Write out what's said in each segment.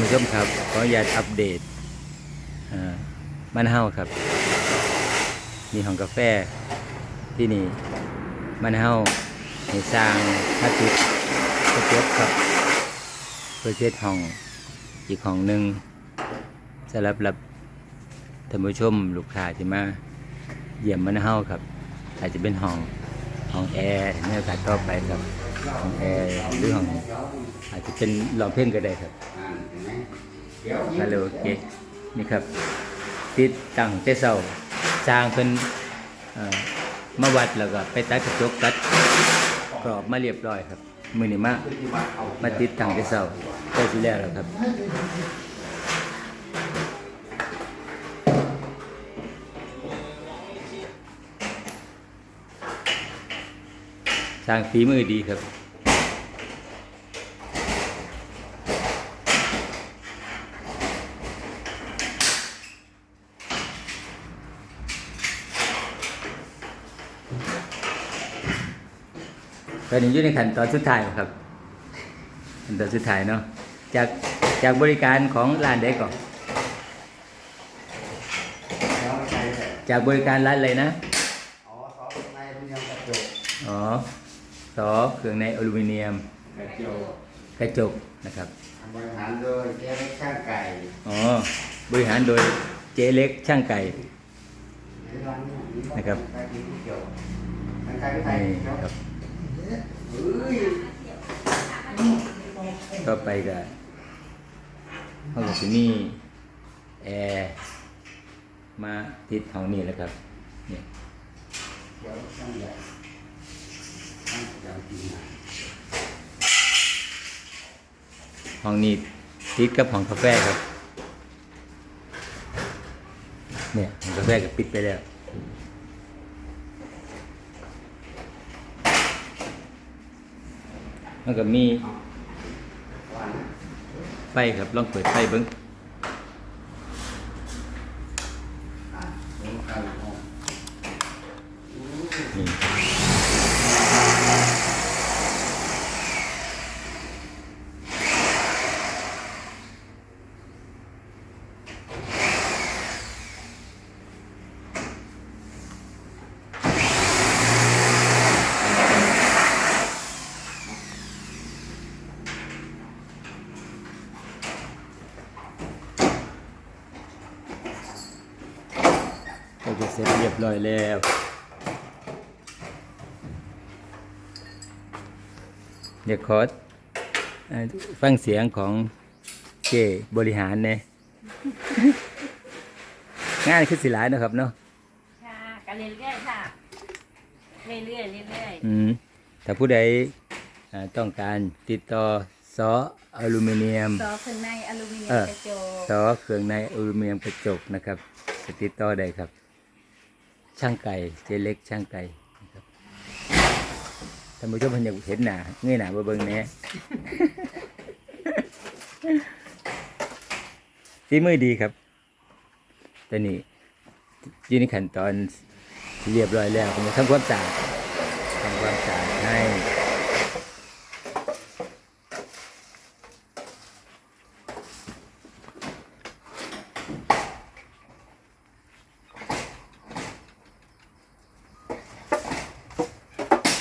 ผู้ชมครับ ขออนุญาตอัปเดตบ้านเฮาครับ มีห้องกาแฟที่นี่บ้านเฮาให้สร้างพระติดกระจกครับ เพื่อเช็ดห้องอีกห้องหนึ่งสำหรับรับท่านผู้ชมลูกค้าที่มาเยี่ยมบ้านเฮาครับ อาจจะเป็นห้องห้องแอร์ในโอกาสต่อไปครับห้องแอร์หรือห้องอาจจะเป็นลองเพลงก็ได้ครับ ฮัลโหลโอเคนี่ครับ ติดตั้งแต่เสาสร้างเป็นมาวัดแล้วก็ไปตัดกระจกตัดกรอบมาเรียบร้อยครับ มือนี้มามาติดตั้งแต่เสาใกล้สิแล้วแล้วครับสร้างฝีมือดีครับ ตอนนี้อยู่ในขั้นตอนสุดท้ายครับขั้นตอนสุดท้ายเนาะจากจากบริการของร้านใดก่อนจากบริการร้านอะไรนะอ๋อซอสในพยางกระจกอ๋อสอเครื่องในอลูมิเนียมกระจกกระจกนะครับบริหารโดยเจ๊เล็กช่างไก่อ๋อบริหารโดยเจเล็กช่างไก่นะครับไก่ที่เกี่ยวไก่ที่ไทยนี่เกี่ยวครับเฮ้ย ก็ไปกับห้องกับที่นี่แอร์มาติดห้องนี้แล้วครับเนี่ยห้องนี้ติดกับห้องกาแฟครับ เนี่ยห้องกาแฟก็ปิดไปแล้ว มันก็มีไฟครับลองเปิดไฟเบิ้งอ่ ร็จเรียบร้อยแล้วเดี๋ยวขอเอ่อฟังเสียงของเจบริหารเนี่ยงานคือสิหลายเนาะครับเนาะค่ะกันเรื่อยๆค่ะ เรื่อยๆเรื่อยอืมถ้าผู้ใดอ่าต้องการติดต่อซออลูมิเนียมๆซอข้างในอลูมิเนียเอมอกระจกซอเครื่องในอลูมิเนียมกระจกนะครับจะติดต่อได้ครับ ช่างไก่เจเล็กช่างไก่นะครับท่านผู้ชมเพิ่นอยากเห็นหน้าเงยหน้าเบิ่งแหน่ ฝีมือดีครับตอนนี้อยู่ในขั้นตอนเรียบร้อยแล้วผมจะทำความสะอาดทำความสะอาดให้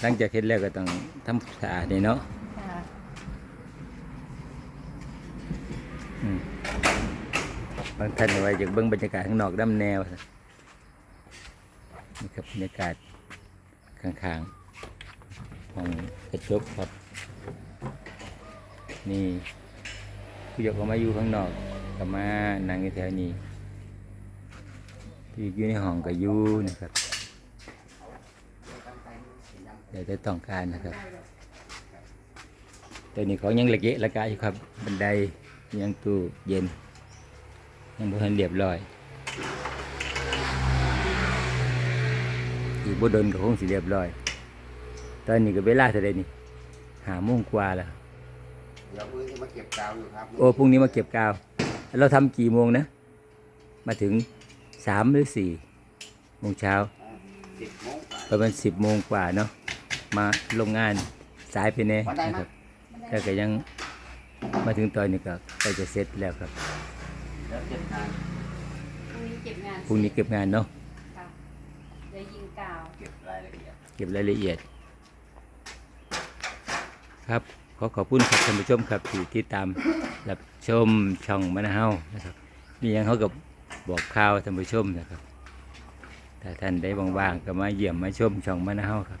หลังจากเฮ็ดแล้วก็ต้องทำสะอาดนี่เนาะค่ะอืมบางท่านเอาไว้จากเบิ้งบรรยากาศข้างนอกด้านแนวนี่ครับบรรยากาศข้างๆของกระจกครับ นี่ผู้ยกออกมาอยู่ข้างนอกก็มานั่งอยู่แถวนี้ที่อยู่ในห้องก็อยู่นะครับ เดี๋ยวจะต้องการนะครับแต่นี่ของยังละเกะละกะอยู่ครับ บันไดยังตู้เย็น ยังบ่ทันเรียบร้อย อีกบ่ดนก็คงสิเรียบร้อย ตอนนี้ก็เวลาเท่าใดนี่หาโมงกว่าแล้วเดี๋ยวมือจะมาเก็บกาวอยู่ครับโอ้พรุ่งนี้มาเก็บกาว เราทำกี่โมงนะ มาถึงสามหรือสี่โมงเช้าสิบโมงกว่าประมาณสิบโมงกว่าเนาะ มาลงงานสายไปแน่นะครับแต่ก็ยังมาถึงตอนนี้ก็ใกล้จะเสร็จแล้วครับแล้วเก็บงานพรุ่งนี้เก็บงานพรุ่งนี้เก็บงานเนาะค่ะเดี๋ยวยิงกาวเก็บรายละเอียดเก็บรายละเอียด ครับขอขอบคุณครับท่านผู้ชมครับที่ติดตามรับชมช่องมะนาวนะครับมีหยังเขากับบอกข่าวท่านผู้ชมนะครับถ้าท่านได้ว่างๆก็มาเยี่ยมมาชมช่องมะนาวครับ